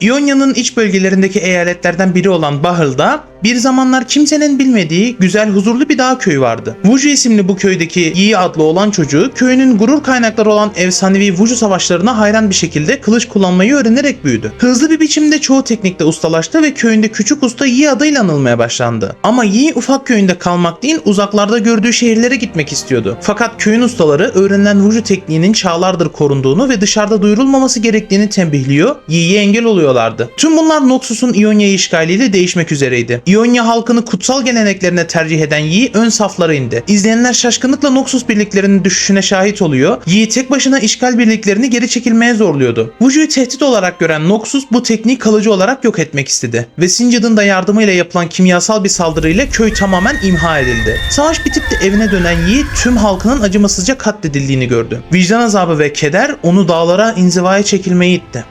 İonya'nın iç bölgelerindeki eyaletlerden biri olan Bahr'da bir zamanlar kimsenin bilmediği güzel huzurlu bir dağ köyü vardı. Vuju isimli bu köydeki Yi adlı olan çocuğu köyünün gurur kaynakları olan efsanevi Vuju savaşlarına hayran bir şekilde kılıç kullanmayı öğrenerek büyüdü. Hızlı bir biçimde çoğu teknikte ustalaştı ve köyünde küçük usta Yi adıyla anılmaya başlandı. Ama Yi ufak köyünde kalmak değil uzaklarda gördüğü şehirlere gitmek istiyordu. Fakat köyün ustaları öğrenilen Vuju tekniğinin çağlardır korunduğunu ve dışarıda duyurulmaması gerektiğini tembihliyor, Yi'ye engel oluyorlardı. Tüm bunlar Noxus'un İonya'yı işgaliyle değişmek üzereydi. İonya halkını kutsal geleneklerine tercih eden Yi ön saflara indi. İzleyenler şaşkınlıkla Noxus birliklerinin düşüşüne şahit oluyor. Yi tek başına işgal birliklerini geri çekilmeye zorluyordu. Vuju'yu tehdit olarak gören Noxus bu tekniği kalıcı olarak yok etmek istedi. Ve Sinjad'ın da yardımıyla yapılan kimyasal bir saldırıyla köy tamamen imha edildi. Savaş bitip de evine dönen Yi tüm halkının acımasızca katledildiğini gördü. Vicdan azabı ve keder onu dağlara inzivaya çekilmeyi itti.